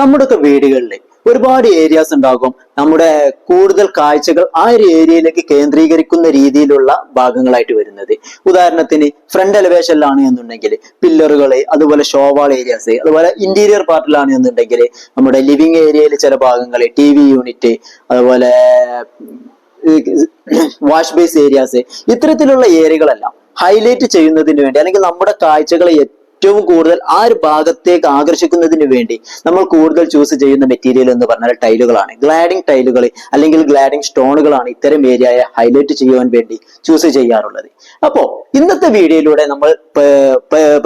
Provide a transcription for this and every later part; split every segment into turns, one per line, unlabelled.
നമ്മുടെയൊക്കെ വീടുകളിൽ ഒരുപാട് ഏരിയാസ് ഉണ്ടാകും. നമ്മുടെ കൂടുതൽ കാഴ്ചകൾ ആ ഒരു ഏരിയയിലേക്ക് കേന്ദ്രീകരിക്കുന്ന രീതിയിലുള്ള ഭാഗങ്ങളായിട്ട് വരുന്നത്. ഉദാഹരണത്തിന് ഫ്രണ്ട് എലിവേഷനിലാണ് എന്നുണ്ടെങ്കിൽ പില്ലറുകൾ അതുപോലെ ഷോവാൾ ഏരിയാസ് അതുപോലെ ഇന്റീരിയർ പാർട്ടിലാണ് എന്നുണ്ടെങ്കിൽ നമ്മുടെ ലിവിങ് ഏരിയയിലെ ചില ഭാഗങ്ങൾ ടി വി യൂണിറ്റ് അതുപോലെ വാഷ് ബേസ് ഏരിയാസ് ഇത്തരത്തിലുള്ള ഏരിയകളെല്ലാം ഹൈലൈറ്റ് ചെയ്യുന്നതിന് വേണ്ടി അല്ലെങ്കിൽ നമ്മുടെ കാഴ്ചകളെ ഏറ്റവും കൂടുതൽ ആ ഒരു ഭാഗത്തേക്ക് ആകർഷിക്കുന്നതിന് വേണ്ടി നമ്മൾ കൂടുതൽ ചൂസ് ചെയ്യുന്ന മെറ്റീരിയൽ എന്ന് പറഞ്ഞാൽ ടൈലുകളാണ് ഗ്ലാഡിംഗ് ടൈലുകൾ അല്ലെങ്കിൽ ഗ്ലാഡിംഗ് സ്റ്റോണുകളാണ് ഇത്തരം ഏരിയയെ ഹൈലൈറ്റ് ചെയ്യുവാൻ വേണ്ടി ചൂസ് ചെയ്യാറുള്ളത്. അപ്പോ ഇന്നത്തെ വീഡിയോയിലൂടെ നമ്മൾ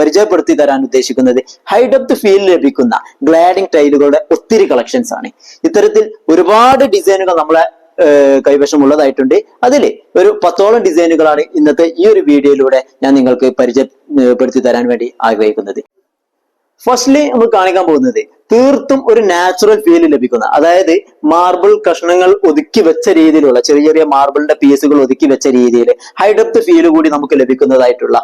പരിചയപ്പെടുത്തി തരാൻ ഉദ്ദേശിക്കുന്നത് ഹൈ ഡെപ്ത് ഫീൽ ലഭിക്കുന്ന ഗ്ലാഡിംഗ് ടൈലുകളുടെ ഒത്തിരി കളക്ഷൻസ് ആണ്. ഇത്തരത്തിൽ ഒരുപാട് ഡിസൈനുകൾ നമ്മളെ കൈവശമുള്ളതായിട്ടുണ്ട് അതിൽ ഒരു പത്തോളം ഡിസൈനുകളാണ് ഇന്നത്തെ ഈ ഒരു വീഡിയോയിലൂടെ ഞാൻ നിങ്ങൾക്ക് പരിചയപ്പെടുത്തി തരാൻ വേണ്ടി ആഗ്രഹിക്കുന്നത്. ഫസ്റ്റ്ലി നമ്മൾ കാണിക്കാൻ പോകുന്നത് തീർത്തും ഒരു നാച്ചുറൽ ഫീൽ ലഭിക്കുന്ന അതായത് മാർബിൾ കഷ്ണങ്ങൾ ഒതുക്കി വെച്ച രീതിയിലുള്ള ചെറിയ ചെറിയ മാർബിളിന്റെ പീസുകൾ ഒതുക്കി വെച്ച രീതിയിൽ ഹൈഡപ്ത് ഫീൽ കൂടി നമുക്ക് ലഭിക്കുന്നതായിട്ടുള്ള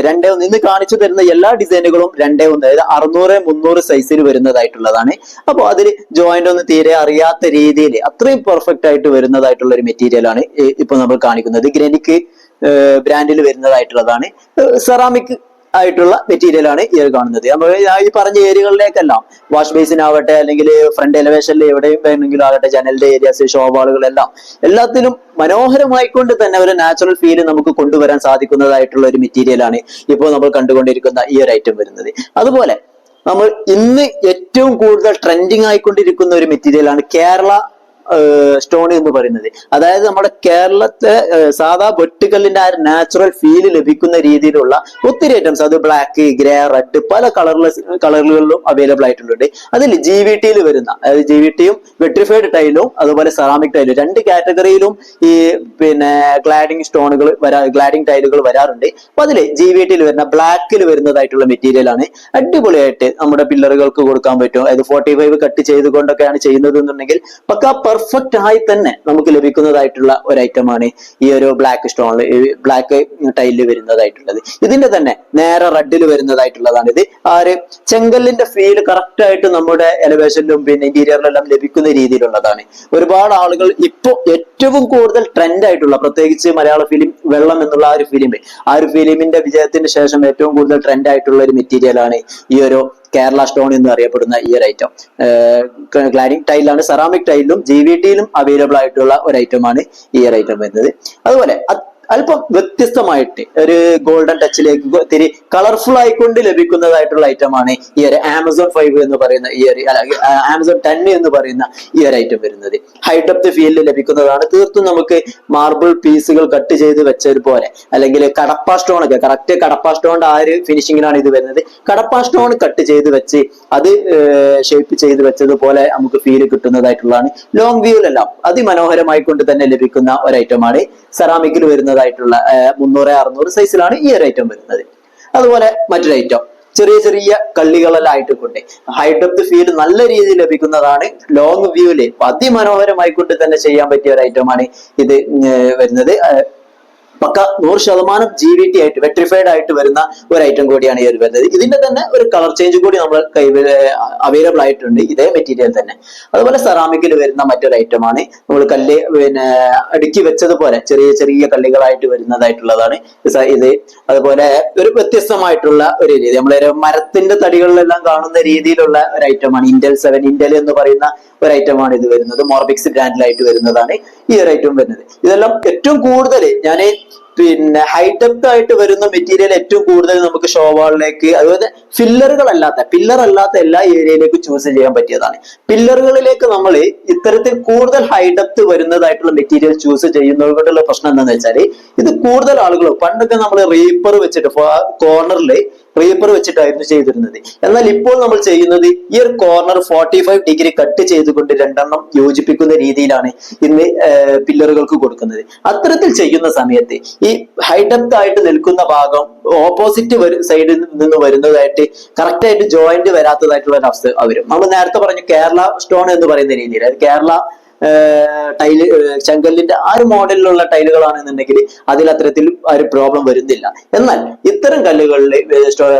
രണ്ടേ ഒന്ന് ഇന്ന് കാണിച്ചു തരുന്ന എല്ലാ ഡിസൈനുകളും രണ്ടേ ഒന്ന് അതായത് അറുന്നൂറ് മുന്നൂറ് സൈസിൽ വരുന്നതായിട്ടുള്ളതാണ്. അപ്പോൾ അതിൽ ജോയിന്റ് ഒന്നും തീരെ അറിയാത്ത രീതിയിൽ അത്രയും പെർഫെക്റ്റ് ആയിട്ട് വരുന്നതായിട്ടുള്ള ഒരു ഇ- ഇപ്പൊ നമ്മൾ കാണിക്കുന്നത്. ഗ്രനിക്ക് ബ്രാൻഡിൽ വരുന്നതായിട്ടുള്ളതാണ്. സെറാമിക് ആയിട്ടുള്ള മെറ്റീരിയൽ ആണ് ഈ കാണുന്നത്. നമ്മൾ ഈ പറഞ്ഞ ഏരിയകളിലേക്കെല്ലാം വാഷ് ബേസിനാവട്ടെ അല്ലെങ്കിൽ ഫ്രണ്ട് എലവേഷനിൽ എവിടെയും വേണമെങ്കിലും ആകട്ടെ ജനലിന്റെ ഏരിയാസ് ഷോവാളുകളെല്ലാം എല്ലാത്തിലും മനോഹരമായിക്കൊണ്ട് തന്നെ ഒരു നാച്ചുറൽ ഫീൽ നമുക്ക് കൊണ്ടുവരാൻ സാധിക്കുന്നതായിട്ടുള്ള ഒരു മെറ്റീരിയലാണ് ഇപ്പോൾ നമ്മൾ കണ്ടുകൊണ്ടിരിക്കുന്ന ഈ ഒരു ഐറ്റം വരുന്നത്. അതുപോലെ നമ്മൾ ഇന്ന് ഏറ്റവും കൂടുതൽ ട്രെൻഡിങ് ആയിക്കൊണ്ടിരിക്കുന്ന ഒരു മെറ്റീരിയലാണ് കേരള സ്റ്റോൺ എന്ന് പറയുന്നത്. അതായത് നമ്മുടെ കേരളത്തെ സാധാ വെട്ടുകല്ലിന്റെ ആ ഒരു നാച്ചുറൽ ഫീൽ ലഭിക്കുന്ന രീതിയിലുള്ള ഒത്തിരി ഐറ്റംസ് അത് ബ്ലാക്ക് ഗ്രേ റെഡ് പല കളറിലെ കളറുകളിലും അവൈലബിൾ ആയിട്ടുണ്ട്. അതിൽ ജി വി ടിയിൽ വരുന്ന അതായത് ജി വി ടിയും വെട്രിഫൈഡ് ടൈലും അതുപോലെ സെറാമിക് ടൈലും രണ്ട് കാറ്റഗറിയിലും ഈ പിന്നെ ഗ്ലാഡിംഗ് സ്റ്റോണുകൾ വരാ ഗ്ലാഡിംഗ് ടൈലുകൾ വരാറുണ്ട്. അപ്പൊ അതിൽ ജി വി ടിയിൽ വരുന്ന ബ്ലാക്കിൽ വരുന്നതായിട്ടുള്ള മെറ്റീരിയൽ ആണ്. അടിപൊളിയായിട്ട് നമ്മുടെ പില്ലറുകൾക്ക് കൊടുക്കാൻ പറ്റും. അതായത് ഫോർട്ടി ഫൈവ് കട്ട് ചെയ്തുകൊണ്ടൊക്കെയാണ് ചെയ്യുന്നത് എന്നുണ്ടെങ്കിൽ പക്ക പെർഫെക്റ്റ് ആയി തന്നെ നമുക്ക് ലഭിക്കുന്നതായിട്ടുള്ള ഒരു ഐറ്റമാണ് ഈ ഒരു ബ്ലാക്ക് സ്റ്റോണിൽ ബ്ലാക്ക് ടൈലിൽ വരുന്നതായിട്ടുള്ളത്. ഇതിന്റെ തന്നെ നേരെ റെഡിൽ വരുന്നതായിട്ടുള്ളതാണ് ഇത്. ആ ഒരു ചെങ്കല്ലിന്റെ ഫീൽ കറക്റ്റ് ആയിട്ട് നമ്മുടെ എലവേഷനിലും പിന്നെ ഇന്റീരിയറിലെല്ലാം ലഭിക്കുന്ന രീതിയിലുള്ളതാണ്. ഒരുപാട് ആളുകൾ ഇപ്പോൾ ഏറ്റവും കൂടുതൽ ട്രെൻഡ് ആയിട്ടുള്ള പ്രത്യേകിച്ച് മലയാള ഫിലിം വെള്ളം എന്നുള്ള ആ ഒരു ഫിലിം ആ ഒരു ഫിലിമിന്റെ വിജയത്തിന് ശേഷം ഏറ്റവും കൂടുതൽ ട്രെൻഡ് ആയിട്ടുള്ള ഒരു മെറ്റീരിയൽ ആണ് ഈ ഒരു കേരള സ്റ്റോൺ എന്ന് അറിയപ്പെടുന്ന ഈ ഒരു ഐറ്റം ഗ്ലാഡിംഗ് ടൈലാണ് സെറാമിക് ടൈലിലും ജി വി ടിയിലും അവൈലബിൾ ആയിട്ടുള്ള ഒരു ഐറ്റമാണ് ഈ ഒരു ഐറ്റം വരുന്നത്. അതുപോലെ അത് അല്പം വ്യത്യസ്തമായിട്ട് ഒരു ഗോൾഡൻ ടച്ചിലേക്ക് ഇത്തിരി കളർഫുൾ ആയിക്കൊണ്ട് ലഭിക്കുന്നതായിട്ടുള്ള ഐറ്റമാണ് ഈ ഒരു ആമസോൺ ഫൈവ് എന്ന് പറയുന്ന ഈ ഒരു ആമസോൺ ടെൻ എന്ന് പറയുന്ന ഈ ഒരു ഐറ്റം വരുന്നത്. ഹൈഡപ്ത് ഫീൽഡ് ലഭിക്കുന്നതാണ്. തീർത്തും നമുക്ക് മാർബിൾ പീസുകൾ കട്ട് ചെയ്ത് വെച്ചതുപോലെ അല്ലെങ്കിൽ കടപ്പ സ്റ്റോൺ ഒക്കെ കറക്റ്റ് കടപ്പ സ്റ്റോണിന്റെ ആ ഒരു ഫിനിഷിങ്ങിനാണ് ഇത് വരുന്നത്. കടപ്പ സ്റ്റോൺ കട്ട് ചെയ്ത് വെച്ച് അത് ഷേപ്പ് ചെയ്ത് വെച്ചതുപോലെ നമുക്ക് ഫീൽ കിട്ടുന്നതായിട്ടുള്ളതാണ്. ലോങ് വ്യൂവിലെല്ലാം അതിമനോഹരമായി കൊണ്ട് തന്നെ ലഭിക്കുന്ന ഒരു ഐറ്റമാണ് സെറാമിക്കിൽ വരുന്നതായിട്ടുള്ള ഏർ മുന്നൂറ് അറുന്നൂറ് സൈസിലാണ് ഈ ഒരു ഐറ്റം വരുന്നത്. അതുപോലെ മറ്റൊരു ഐറ്റം ചെറിയ ചെറിയ കള്ളികളെല്ലാം ആയിട്ട് കൊണ്ട് ഹൈഡപ്ത് ഫീൽ നല്ല രീതിയിൽ ലഭിക്കുന്നതാണ്. ലോങ് വ്യൂവിൽ അതിമനോഹരമായിക്കൊണ്ട് തന്നെ ചെയ്യാൻ പറ്റിയ ഒരു ഐറ്റമാണ് ഇത് വരുന്നത്. പക്ക നൂറ് ശതമാനം ജി വി ടി ആയിട്ട് വെട്രിഫൈഡ് ആയിട്ട് വരുന്ന ഒരു ഐറ്റം കൂടിയാണ് ഈ ഒരു വരുന്നത്. ഇതിന്റെ തന്നെ ഒരു കളർ ചേഞ്ച് കൂടി നമ്മൾ കൈ അവൈലബിൾ ആയിട്ടുണ്ട് ഇതേ മെറ്റീരിയൽ തന്നെ. അതുപോലെ സെറാമിക്കിൽ വരുന്ന മറ്റൊരു ഐറ്റം ആണ്. നമ്മൾ കല്ല് പിന്നെ അടുക്കി വെച്ചതുപോലെ ചെറിയ ചെറിയ കല്ലുകളായിട്ട് വരുന്നതായിട്ടുള്ളതാണ്. ഇത് ഇത് അതുപോലെ ഒരു വ്യത്യസ്തമായിട്ടുള്ള ഒരു രീതി. നമ്മൾ മരത്തിന്റെ തടികളിലെല്ലാം കാണുന്ന രീതിയിലുള്ള ഒരു ഐറ്റമാണ് ഇന്റൽ സെവൻ ഇന്റൽ എന്ന് പറയുന്ന ഒരു ഐറ്റമാണ് ഇത് വരുന്നത്. മോർബിക്സ് ബ്രാൻഡിലായിട്ട് വരുന്നതാണ് ഈ ഒരു ഐറ്റം വരുന്നത്. ഇതെല്ലാം ഏറ്റവും കൂടുതൽ ഞാൻ പിന്നെ ഹൈടെക് ആയിട്ട് വരുന്ന മെറ്റീരിയൽ ഏറ്റവും കൂടുതൽ നമുക്ക് ഷോവാളിലേക്ക് അതുപോലെ ഫില്ലറുകൾ അല്ലാത്ത പില്ലർ അല്ലാത്ത എല്ലാ ഏരിയയിലേക്കും ചൂസ് ചെയ്യാൻ പറ്റിയതാണ്. പില്ലറുകളിലേക്ക് നമ്മൾ ഇത്തരത്തിൽ കൂടുതൽ ഹൈഡെപ്ത് വരുന്നതായിട്ടുള്ള മെറ്റീരിയൽ ചൂസ് ചെയ്യുന്നത് കൊണ്ടുള്ള പ്രശ്നം എന്താണെന്ന് വെച്ചാൽ ഇത് കൂടുതൽ ആളുകൾ പണ്ടൊക്കെ നമ്മൾ റീപ്പർ വെച്ചിട്ട് കോർണറിൽ റീപ്പർ വെച്ചിട്ടായിരുന്നു ചെയ്തിരുന്നത്. എന്നാൽ ഇപ്പോൾ നമ്മൾ ചെയ്യുന്നത് ഈ ഒരു corner forty five degree cut ചെയ്തുകൊണ്ട് രണ്ടെണ്ണം യോജിപ്പിക്കുന്ന രീതിയിലാണ് ഇന്ന് പില്ലറുകൾക്ക് കൊടുക്കുന്നത്. അത്തരത്തിൽ ചെയ്യുന്ന സമയത്ത് ഈ ഹൈഡെപ്ത് ആയിട്ട് നിൽക്കുന്ന ഭാഗം ഓപ്പോസിറ്റ് സൈഡിൽ നിന്ന് വരുന്നതായിട്ട് കറക്റ്റ് ആയിട്ട് ജോയിന്റ് വരാത്തതായിട്ടുള്ള ഒരു അവസ്ഥ വരും നമ്മൾ നേരത്തെ പറഞ്ഞു കേരള സ്റ്റോൺ എന്ന് പറയുന്ന രീതിയിൽ കേരള ടൈൽ ചെങ്കല്ലിന്റെ ആ ഒരു മോഡലിലുള്ള ടൈലുകളാണെന്നുണ്ടെങ്കിൽ അതിൽ അത്തരത്തിൽ ആ ഒരു പ്രോബ്ലം വരുന്നില്ല. എന്നാൽ ഇത്തരം കല്ലുകളിലെ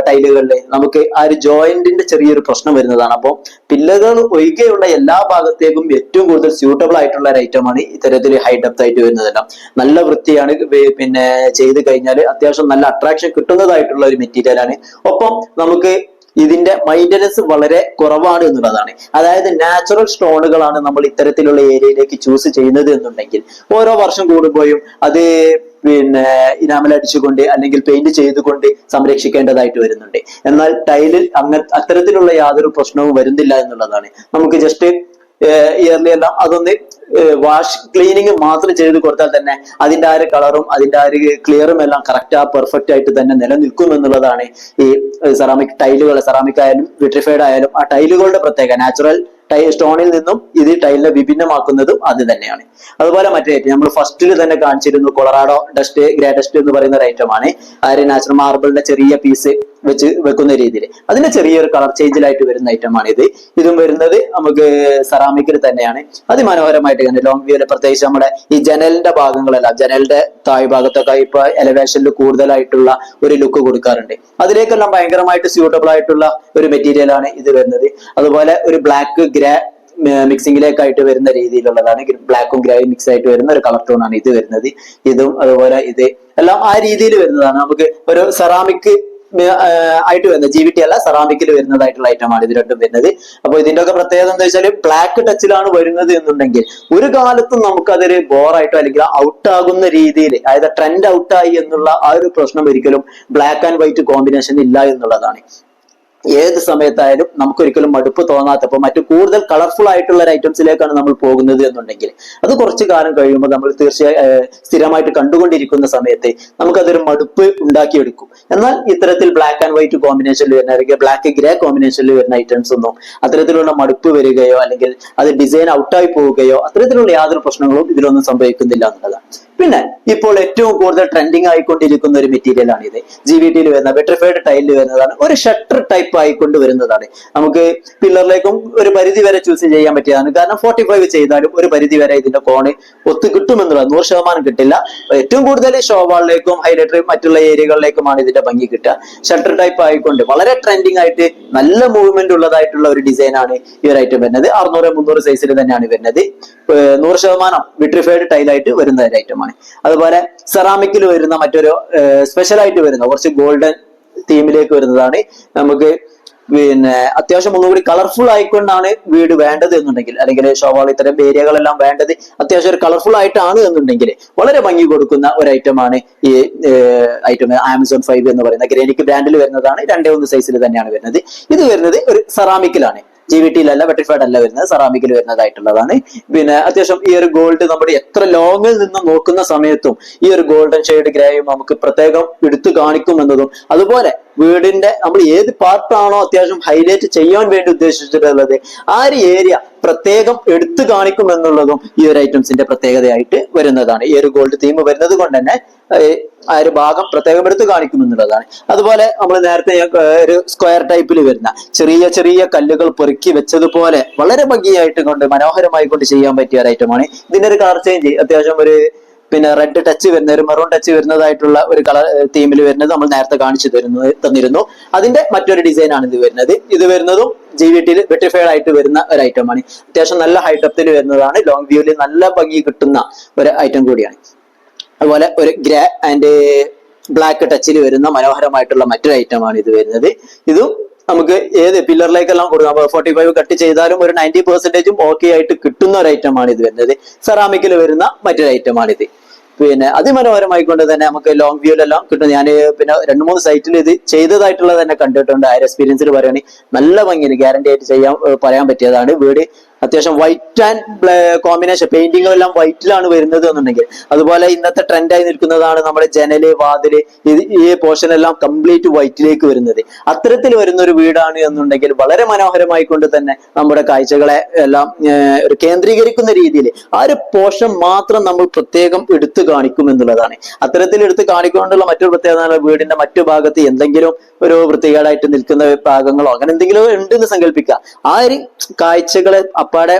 ടൈലുകളിലെ നമുക്ക് ആ ഒരു ജോയിന്റിന്റെ ചെറിയൊരു പ്രശ്നം വരുന്നതാണ്. അപ്പോൾ പില്ലകൾ ഒഴികെയുള്ള എല്ലാ ഭാഗത്തേക്കും ഏറ്റവും കൂടുതൽ സ്യൂട്ടബിൾ ആയിട്ടുള്ള ഒരു ഐറ്റമാണ് ഇത്തരത്തിൽ ഹൈ ഡെപ്ത് ആയിട്ട് വരുന്നതെല്ലാം. നല്ല വൃത്തിയാണ് പിന്നെ ചെയ്ത് കഴിഞ്ഞാൽ അത്യാവശ്യം നല്ല അട്രാക്ഷൻ കിട്ടുന്നതായിട്ടുള്ള ഒരു മെറ്റീരിയലാണ് ഒപ്പം നമുക്ക് ഇതിന്റെ മൈന്റനൻസ് വളരെ കുറവാണ് എന്നുള്ളതാണ്. അതായത് നാച്ചുറൽ സ്റ്റോണുകളാണ് നമ്മൾ ഇത്തരത്തിലുള്ള ഏരിയയിലേക്ക് ചൂസ് ചെയ്യുന്നത് എന്നുണ്ടെങ്കിൽ. ഓരോ വർഷം കൂടുമ്പോഴും അത് പിന്നെ ഇനാമൽ അടിച്ചുകൊണ്ട് അല്ലെങ്കിൽ പെയിന്റ് ചെയ്തുകൊണ്ട് സംരക്ഷിക്കേണ്ടതായിട്ട് വരുന്നുണ്ട്. എന്നാൽ ടൈലിൽ അങ്ങ അത്തരത്തിലുള്ള യാതൊരു പ്രശ്നവും വരുന്നില്ല എന്നുള്ളതാണ്. നമുക്ക് ജസ്റ്റ് ഇയർലി എല്ലാം അതൊന്ന് വാഷ് ക്ലീനിങ് മാത്രം ചെയ്ത് കൊടുത്താൽ തന്നെ അതിന്റെ ആ ഒരു കളറും അതിന്റെ ആ ഒരു ക്ലിയറും എല്ലാം കറക്റ്റ് ആ പെർഫെക്റ്റ് ആയിട്ട് തന്നെ നിലനിൽക്കും എന്നുള്ളതാണ് ഈ സെറാമിക് ടൈലുകൾ സെറാമിക് ആയാലും വിട്രിഫൈഡ് ആയാലും ആ ടൈലുകളുടെ പ്രത്യേക നാച്ചുറൽ ടൈ സ്റ്റോണിൽ നിന്നും ഇത് ടൈലിനെ വിഭിന്നമാക്കുന്നതും അത് തന്നെയാണ്. അതുപോലെ മറ്റേ നമ്മൾ ഫസ്റ്റിൽ തന്നെ കാണിച്ചിരുന്നു കൊളറാഡോ ഡസ്റ്റ് ഗ്രേ ഡസ്റ്റ് എന്ന് പറയുന്ന ഒരു ഐറ്റമാണ്. ആ ഒരു നാച്ചുറൽ മാർബിളിന്റെ ചെറിയ പീസ് വെച്ച് വെക്കുന്ന രീതിയിൽ. അതിന്റെ ചെറിയൊരു കളർ ചേഞ്ചിലായിട്ട് വരുന്ന ഐറ്റമാണ് ഇത്. ഇതും വരുന്നത് നമുക്ക് സെറാമിക്കിൽ തന്നെയാണ്. അതിമനോഹരമായിട്ട് കണ്ട് ലോങ് വ്യൂൽ പ്രത്യേകിച്ച് നമ്മുടെ ഈ ജനലിന്റെ ഭാഗങ്ങളെല്ലാം ജനലിന്റെ താഴ് ഭാഗത്തൊക്കെ ഇപ്പൊ എലവേഷനിൽ കൂടുതലായിട്ടുള്ള ഒരു ലുക്ക് കൊടുക്കാറുണ്ട്. അതിലേക്കെല്ലാം ഭയങ്കരമായിട്ട് സ്യൂട്ടബിൾ ആയിട്ടുള്ള ഒരു മെറ്റീരിയലാണ് ഇത് വരുന്നത്. അതുപോലെ ഒരു ബ്ലാക്ക് ഗ്രേ മിക്സിംഗിലേക്കായിട്ട് വരുന്ന രീതിയിലുള്ളതാണ്. ബ്ലാക്കും ഗ്രേയും മിക്സ് ആയിട്ട് വരുന്ന ഒരു കളർ ടോൺ ആണ് ഇത് വരുന്നത്. ഇതും അതുപോലെ ഇത് എല്ലാം ആ രീതിയിൽ വരുന്നതാണ്. നമുക്ക് ഒരു സെറാമിക് ആയിട്ട് വരുന്നത്. ജി വി ടി അല്ല സെറാമിക്കിൽ വരുന്നതായിട്ടുള്ള ഐറ്റമാണ് ഇത് രണ്ടും വരുന്നത്. അപ്പൊ ഇതിന്റെ ഒക്കെ പ്രത്യേകത എന്താ വെച്ചാൽ ബ്ലാക്ക് ടച്ചിലാണ് വരുന്നത് എന്നുണ്ടെങ്കിൽ ഒരു കാലത്തും നമുക്ക് അതൊരു ബോറായിട്ടോ അല്ലെങ്കിൽ ഔട്ട് ആകുന്ന രീതിയിൽ അതായത് ട്രെൻഡ് ഔട്ടായി എന്നുള്ള ആ ഒരു പ്രശ്നം ഒരിക്കലും ബ്ലാക്ക് ആൻഡ് വൈറ്റ് കോമ്പിനേഷൻ ഇല്ല എന്നുള്ളതാണ്. ഏത് സമയത്തായാലും നമുക്കൊരിക്കലും മടുപ്പ് തോന്നാത്തപ്പോൾ മറ്റു കൂടുതൽ കളർഫുൾ ആയിട്ടുള്ള ഒരു ഐറ്റംസിലേക്കാണ് നമ്മൾ പോകുന്നത് എന്നുണ്ടെങ്കിൽ അത് കുറച്ച് കാലം കഴിയുമ്പോൾ നമ്മൾ തീർച്ചയായും സ്ഥിരമായിട്ട് കണ്ടുകൊണ്ടിരിക്കുന്ന സമയത്ത് നമുക്കതൊരു മടുപ്പ് ഉണ്ടാക്കിയെടുക്കും. എന്നാൽ ഇത്തരത്തിൽ ബ്ലാക്ക് ആൻഡ് വൈറ്റ് കോമ്പിനേഷനിൽ വരുന്ന അല്ലെങ്കിൽ ബ്ലാക്ക് ഗ്രേ കോമ്പിനേഷനിൽ വരുന്ന ഐറ്റംസ് ഒന്നും അത്തരത്തിലുള്ള മടുപ്പ് വരികയോ അല്ലെങ്കിൽ അത് ഡിസൈൻ ഔട്ടായി പോവുകയോ അത്തരത്തിലുള്ള യാതൊരു പ്രശ്നങ്ങളും ഇതിലൊന്നും സംഭവിക്കുന്നില്ല എന്നുള്ളതാണ്. പിന്നെ ഇപ്പോൾ ഏറ്റവും കൂടുതൽ ട്രെൻഡിങ് ആയിക്കൊണ്ടിരിക്കുന്ന ഒരു മെറ്റീരിയൽ ആണ് ഇത് ജി വി ടിയിൽ വരുന്ന വെട്രിഫൈഡ് ടൈലിൽ വരുന്നതാണ് ഒരു ഷട്ടർ ടൈപ്പ് ആയിക്കൊണ്ട് വരുന്നതാണ്. നമുക്ക് പില്ലറിലേക്കും ഒരു പരിധി വരെ ചൂസ് ചെയ്യാൻ പറ്റിയതാണ്. കാരണം ഫോർട്ടി ഫൈവ് ചെയ്താലും ഒരു പരിധി വരെ ഇതിന്റെ കോണ് ഒത്തു കിട്ടുമെന്നുള്ളത് നൂറ് ശതമാനം കിട്ടില്ല. ഏറ്റവും കൂടുതൽ ഷോവാളിലേക്കും ഹൈലൈറ്റർ മറ്റുള്ള ഏരിയകളിലേക്കുമാണ് ഇതിന്റെ ഭംഗി കിട്ടുക. ഷട്ടർ ടൈപ്പ് ആയിക്കൊണ്ട് വളരെ ട്രെൻഡിങ് ആയിട്ട് നല്ല മൂവ്മെന്റ് ഉള്ളതായിട്ടുള്ള ഒരു ഡിസൈൻ ആണ് ഈ ഒരു ഐറ്റം വരുന്നത്. അറുന്നൂറ് മുന്നൂറ് സൈസിൽ തന്നെയാണ് വരുന്നത്. നൂറ് ശതമാനം വിട്രിഫൈഡ് ടൈലായിട്ട് വരുന്ന ഒരു ഐറ്റമാണ് അതുപോലെ സെറാമിക്കിൽ വരുന്ന മറ്റൊരു സ്പെഷ്യൽ ആയിട്ട് വരുന്ന കുറച്ച് ഗോൾഡൻ തീമിലേക്ക് വരുന്നതാണ്. നമുക്ക് പിന്നെ അത്യാവശ്യം ഒന്നുകൂടി കളർഫുൾ ആയിക്കൊണ്ടാണ് വീട് വേണ്ടത് എന്നുണ്ടെങ്കിൽ അല്ലെങ്കിൽ ഷോവാൾ ഇത്തരം ഏരിയകളെല്ലാം വേണ്ടത് അത്യാവശ്യം ഒരു കളർഫുൾ ആയിട്ടാണ് എന്നുണ്ടെങ്കിൽ വളരെ ഭംഗി കൊടുക്കുന്ന ഒരു ഐറ്റമാണ് ഈ ഐറ്റം ആമസോൺ ഫൈവ് എന്ന് പറയുന്ന. ഗ്രേനിക് ബ്രാൻഡിൽ വരുന്നതാണ്. രണ്ടേ ഒന്ന് സൈസിൽ തന്നെയാണ് വരുന്നത്. ഇത് വരുന്നത് ഒരു സെറാമിക്കിലാണ് ജി വി ടിയിലല്ല പെട്രിഫൈഡ് അല്ല വരുന്നത് സെറാമിക്കിൽ വരുന്നതായിട്ടുള്ളതാണ്. പിന്നെ അത്യാവശ്യം ഈ ഒരു ഗോൾഡ് നമ്മുടെ എത്ര ലോങ്ങിൽ നിന്ന് നോക്കുന്ന സമയത്തും ഈ ഒരു ഗോൾഡൻ ഷെയ്ഡ് ഗ്രേയും നമുക്ക് പ്രത്യേകം എടുത്തു കാണിക്കുമെന്നതും അതുപോലെ വീടിന്റെ നമ്മൾ ഏത് പാർട്ടാണോ അത്യാവശ്യം ഹൈലൈറ്റ് ചെയ്യാൻ വേണ്ടി ഉദ്ദേശിച്ചിട്ടുള്ളത് ആ ഒരു ഏരിയ പ്രത്യേകം എടുത്തു കാണിക്കും എന്നുള്ളതും ഈ ഒരു ഐറ്റംസിന്റെ പ്രത്യേകതയായിട്ട് വരുന്നതാണ്. ഈ ഒരു ഗോൾഡ് തീം വരുന്നത് കൊണ്ട് തന്നെ ആ ഒരു ഭാഗം പ്രത്യേകം എടുത്തു കാണിക്കും എന്നുള്ളതാണ്. അതുപോലെ നമ്മൾ നേരത്തെ ഒരു സ്ക്വയർ ടൈപ്പിൽ വരുന്ന ചെറിയ ചെറിയ കല്ലുകൾ പെറുക്കി വെച്ചതുപോലെ വളരെ ഭംഗിയായിട്ട് കൊണ്ട് മനോഹരമായി കൊണ്ട് ചെയ്യാൻ പറ്റിയ ഒരു ഐറ്റമാണ് ഇതിന്റെ ഒരു കളർ ചേഞ്ച് അത്യാവശ്യം ഒരു പിന്നെ റെഡ് ടച്ച് വരുന്ന ഒരു മെറൂൺ ടച്ച് വരുന്നതായിട്ടുള്ള ഒരു കളർ തീമിൽ വരുന്നത് നമ്മൾ നേരത്തെ കാണിച്ചു തരുന്നു തന്നിരുന്നു. അതിന്റെ മറ്റൊരു ഡിസൈൻ ആണ് ഇത് വരുന്നത്. ഇത് വരുന്നതും ജി വി ടിയിൽ വെട്ടിഫൈഡ് ആയിട്ട് വരുന്ന ഒരു ഐറ്റം ആണ്. അത്യാവശ്യം നല്ല ഹൈറ്റപ്പിൽ വരുന്നതാണ്. ലോങ് വ്യൂവിൽ നല്ല ഭംഗി കിട്ടുന്ന ഒരു ഐറ്റം കൂടിയാണ്. അതുപോലെ ഒരു ഗ്രേ ആൻഡ് ബ്ലാക്ക് ടച്ചിൽ വരുന്ന മനോഹരമായിട്ടുള്ള മറ്റൊരു ഐറ്റം ആണ് ഇത് വരുന്നത്. ഇതും നമുക്ക് ഏത് പില്ലറിലേക്കെല്ലാം കൊടുക്കാം? ഫോർട്ടി ഫൈവ് കട്ട് ചെയ്താലും ഒരു നയന്റി പെർസെന്റേജും ഓക്കെ ആയിട്ട് കിട്ടുന്ന ഒരു ഐറ്റമാണ് ഇത് വരുന്നത്. സെറാമിക്കിൽ വരുന്ന മറ്റൊരു ഐറ്റമാണ് ഇത്. പിന്നെ അതിമനോഹരമായിക്കൊണ്ട് തന്നെ നമുക്ക് ലോങ് വ്യൂലെല്ലാം കിട്ടും. ഞാൻ പിന്നെ രണ്ട് മൂന്ന് സൈറ്റിൽ ഇത് ചെയ്തതായിട്ടുള്ളത് തന്നെ കണ്ടിട്ടുണ്ട്. ആ ഒരു എക്സ്പീരിയൻസിൽ പറയുകയാണെങ്കിൽ നല്ല ഭംഗിയാണ്. ഗ്യാരണ്ടി ആയിട്ട് ചെയ്യാൻ പറയാൻ പറ്റിയതാണ്. വീട് അത്യാവശ്യം വൈറ്റ് ആൻഡ് കോമ്പിനേഷൻ പെയിന്റിംഗ് എല്ലാം വൈറ്റിലാണ് വരുന്നത് എന്നുണ്ടെങ്കിൽ. അതുപോലെ ഇന്നത്തെ ട്രെൻഡായി നിൽക്കുന്നതാണ് നമ്മുടെ ജനൽ വാതിൽ ഈ പോർഷൻ എല്ലാം കംപ്ലീറ്റ് വൈറ്റിലേക്ക് വരുന്നത്. അത്തരത്തിൽ വരുന്ന ഒരു വീടാണ് എന്നുണ്ടെങ്കിൽ വളരെ മനോഹരമായി കൊണ്ട് തന്നെ നമ്മുടെ കാഴ്ചകളെ എല്ലാം ഒരു കേന്ദ്രീകരിക്കുന്ന രീതിയിൽ ആ ഒരു പോർഷൻ മാത്രം നമ്മൾ പ്രത്യേകം എടുത്തു കാണിക്കും എന്നുള്ളതാണ്. അത്തരത്തിൽ എടുത്ത് കാണിക്കൊണ്ടുള്ള മറ്റൊരു പ്രത്യേകത വീടിന്റെ മറ്റു ഭാഗത്ത് എന്തെങ്കിലും ഒരു വൃത്തികേടായിട്ട് നിൽക്കുന്ന ഭാഗങ്ങളോ അങ്ങനെ എന്തെങ്കിലും ഉണ്ടെന്ന് സങ്കല്പിക്കുക. ആ ഒരു കാഴ്ചകളെ അപ്പാടെ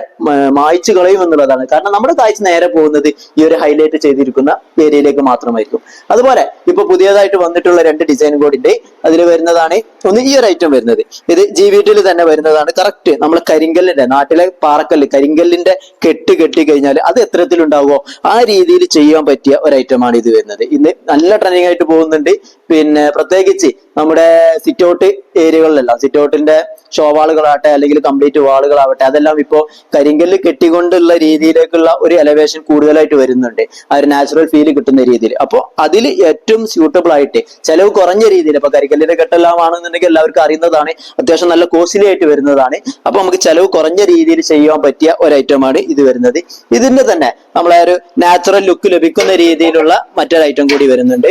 മായ്ച്ചു കളയും എന്നുള്ളതാണ്. കാരണം നമ്മുടെ കാഴ്ച നേരെ പോകുന്നത് ഈ ഒരു ഹൈലൈറ്റ് ചെയ്തിരിക്കുന്ന ഏരിയയിലേക്ക് മാത്രമായിരിക്കും. അതുപോലെ ഇപ്പൊ പുതിയതായിട്ട് വന്നിട്ടുള്ള രണ്ട് ഡിസൈൻ കോഡിന്റെ അതിൽ വരുന്നതാണ് ഒന്ന് ഈ ഒരു ഐറ്റം വരുന്നത്. ഇത് ജി വി ടിയിൽ തന്നെ വരുന്നതാണ്. കറക്റ്റ് നമ്മൾ കരിങ്കല്ലിന്റെ നാട്ടിലെ പാറക്കല്ല് കരിങ്കല്ലിന്റെ കെട്ട് കെട്ടി കഴിഞ്ഞാൽ അത് എത്രത്തിലുണ്ടാവുമോ ആ രീതിയിൽ ചെയ്യാൻ പറ്റിയ ഒരു ഐറ്റമാണ് ഇത് വരുന്നത്. ഇന്ന് നല്ല ട്രെൻഡിങ് ആയിട്ട് പോകുന്നുണ്ട്. പിന്നെ പ്രത്യേകിച്ച് നമ്മുടെ സിറ്റ് ഔട്ട് ഏരിയകളിലെല്ലാം. സിറ്റ് ഔട്ടിന്റെ ഷോ വാളുകളാവട്ടെ അല്ലെങ്കിൽ കംപ്ലീറ്റ് വാളുകളാവട്ടെ അതെല്ലാം ഇപ്പോൾ കരിങ്കല്ല് കെട്ടിക്കൊണ്ടുള്ള രീതിയിലേക്കുള്ള ഒരു എലവേഷൻ കൂടുതലായിട്ട് വരുന്നുണ്ട്. ആ ഒരു നാച്ചുറൽ ഫീൽ കിട്ടുന്ന രീതിയിൽ. അപ്പോൾ അതിൽ ഏറ്റവും സ്യൂട്ടബിൾ ആയിട്ട് ചിലവ് കുറഞ്ഞ രീതിയിൽ ഇപ്പൊ കരിങ്കല്ലിന്റെ കെട്ടെല്ലാം ആണെന്നുണ്ടെങ്കിൽ എല്ലാവർക്കും അറിയുന്നതാണ് അത്യാവശ്യം നല്ല കോസ്റ്റ്ലി ആയിട്ട് വരുന്നതാണ്. അപ്പൊ നമുക്ക് ചിലവ് കുറഞ്ഞ രീതിയിൽ ചെയ്യാൻ പറ്റിയ ഒരു ഐറ്റമാണ് ഇത് വരുന്നത്. ഇതിന്റെ തന്നെ നമ്മളെ ഒരു നാച്ചുറൽ ലുക്ക് ലഭിക്കുന്ന രീതിയിലുള്ള മറ്റൊരു ഐറ്റം കൂടി വരുന്നുണ്ട്.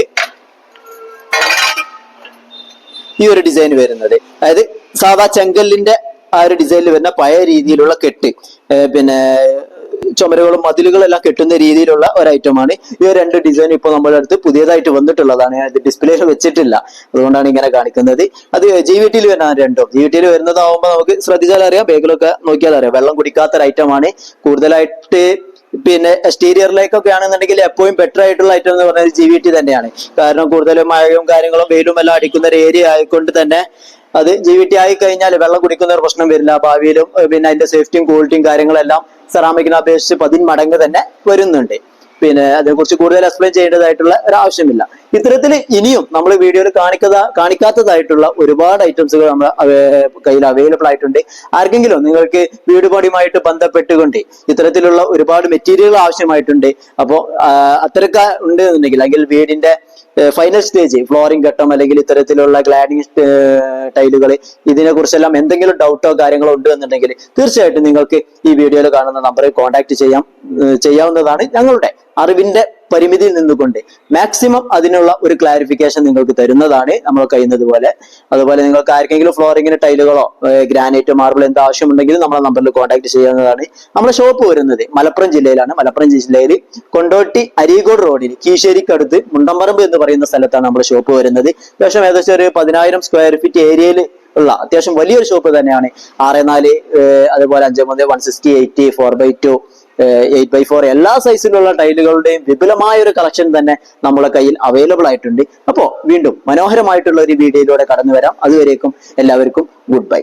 ഈ ഒരു ഡിസൈൻ വരുന്നത്. അതായത് സാധാ ചെങ്കല്ലിന്റെ ആ ഒരു ഡിസൈനിൽ വരുന്ന പഴയ രീതിയിലുള്ള കെട്ട് പിന്നെ ചുമരുകളും മതിലുകളും എല്ലാം കെട്ടുന്ന രീതിയിലുള്ള ഒരു ഐറ്റമാണ് ഈ രണ്ട് ഡിസൈൻ ഇപ്പോൾ നമ്മുടെ അടുത്ത് പുതിയതായിട്ട് വന്നിട്ടുള്ളതാണ്. ഇത് ഡിസ്പ്ലേയിൽ വെച്ചിട്ടില്ല. അതുകൊണ്ടാണ് ഇങ്ങനെ കാണിക്കുന്നത്. അത് ജി വി ടിയിൽ വരുന്ന രണ്ടും. ജി വി ടിയിൽ വരുന്നതാവുമ്പോൾ നമുക്ക് ശ്രദ്ധിച്ചാൽ അറിയാം ബാഗിലൊക്കെ നോക്കിയാൽ അറിയാം വെള്ളം കുടിക്കാത്തൊരു ഐറ്റമാണ് കൂടുതലായിട്ട് പിന്നെ എക്സ്റ്റീരിയറിലേക്കൊക്കെ ആണെന്നുണ്ടെങ്കിൽ എപ്പോഴും ബെറ്റർ ആയിട്ടുള്ള ഐറ്റം എന്ന് പറഞ്ഞാൽ ജി വി ടി തന്നെയാണ്. കാരണം കൂടുതലും മഴയും കാര്യങ്ങളും വെയിലും എല്ലാം അടിക്കുന്ന ഒരു ഏരിയ ആയിക്കൊണ്ട് തന്നെ അത് ജി വി ടി ആയി കഴിഞ്ഞാൽ വെള്ളം കുടിക്കുന്ന ഒരു പ്രശ്നം വരില്ല. ഭാവിയിലും പിന്നെ അതിന്റെ സേഫ്റ്റിയും ക്വാളിറ്റിയും കാര്യങ്ങളെല്ലാം സെറാമിക്കിനെ അപേക്ഷിച്ച് പതിന്മടങ്ങ് തന്നെ വരുന്നുണ്ട്. പിന്നെ അതിനെക്കുറിച്ച് കൂടുതൽ എക്സ്പ്ലെയിൻ ചെയ്യേണ്ടതായിട്ടുള്ള ഒരു ആവശ്യമില്ല. ഇത്തരത്തിൽ ഇനിയും നമ്മൾ വീഡിയോയിൽ കാണിക്കാ കാണിക്കാത്തതായിട്ടുള്ള ഒരുപാട് ഐറ്റംസുകൾ നമ്മൾ കയ്യിൽ അവൈലബിൾ ആയിട്ടുണ്ട്. ആർക്കെങ്കിലും നിങ്ങൾക്ക് വീട് പണിയുമായിട്ട് ബന്ധപ്പെട്ടുകൊണ്ട് ഇത്തരത്തിലുള്ള ഒരുപാട് മെറ്റീരിയൽ ആവശ്യമായിട്ടുണ്ട് അപ്പോൾ അത്തരക്കാർ ഉണ്ട് എന്നുണ്ടെങ്കിൽ അല്ലെങ്കിൽ വീടിന്റെ ഫൈനൽ സ്റ്റേജ് ഫ്ലോറിംഗ് ഘട്ടം അല്ലെങ്കിൽ ഇത്തരത്തിലുള്ള ഗ്ലാഡിംഗ് ടൈലുകൾ ഇതിനെ കുറിച്ചെല്ലാം എന്തെങ്കിലും ഡൗട്ടോ കാര്യങ്ങളോ ഉണ്ട് എന്നുണ്ടെങ്കിൽ തീർച്ചയായിട്ടും നിങ്ങൾക്ക് ഈ വീഡിയോയിൽ കാണുന്ന നമ്പറിൽ കോൺടാക്ട് ചെയ്യാം ചെയ്യാവുന്നതാണ് ഞങ്ങളുടെ അറിവിന്റെ പരിമിതിയിൽ നിന്നുകൊണ്ട് മാക്സിമം അതിനുള്ള ഒരു ക്ലാരിഫിക്കേഷൻ നിങ്ങൾക്ക് തരുന്നതാണ് നമ്മൾ കഴിയുന്നത് പോലെ. അതുപോലെ നിങ്ങൾക്ക് ആർക്കെങ്കിലും ഫ്ലോറിങ്ങിന് ടൈലുകളോ ഗ്രാനൈറ്റ് മാർബിൾ എന്ത് ആവശ്യമുണ്ടെങ്കിലും നമ്മളെ നമ്പറിൽ കോൺടാക്ട് ചെയ്യാവുന്നതാണ്. നമ്മുടെ ഷോപ്പ് വരുന്നത് മലപ്പുറം ജില്ലയിലാണ്. മലപ്പുറം ജില്ലയിൽ കൊണ്ടോട്ടി അരീകോട് റോഡിൽ കീശേരിക്കടുത്ത് മുണ്ടമ്പറമ്പ് എന്ന് പറയുന്ന സ്ഥലത്താണ് നമ്മുടെ ഷോപ്പ് വരുന്നത്. ഏകദേശം ഏകദേശം ഒരു പതിനായിരം സ്ക്വയർ ഫീറ്റ് ഏരിയയിൽ ഉള്ള അത്യാവശ്യം വലിയൊരു ഷോപ്പ് തന്നെയാണ്. ആറ് നാല് അതുപോലെ അഞ്ച് മൂന്ന് one sixty eight four by two eight by four എല്ലാ സൈസിലുള്ള ടൈലുകളുടെയും വിപുലമായ ഒരു കളക്ഷൻ തന്നെ നമ്മളെ കയ്യിൽ അവൈലബിൾ ആയിട്ടുണ്ട്. അപ്പോൾ വീണ്ടും മനോഹരമായിട്ടുള്ള ഒരു വീഡിയോയിലൂടെ കടന്നു വരാം അതുവരേക്കും എല്ലാവർക്കും ഗുഡ് ബൈ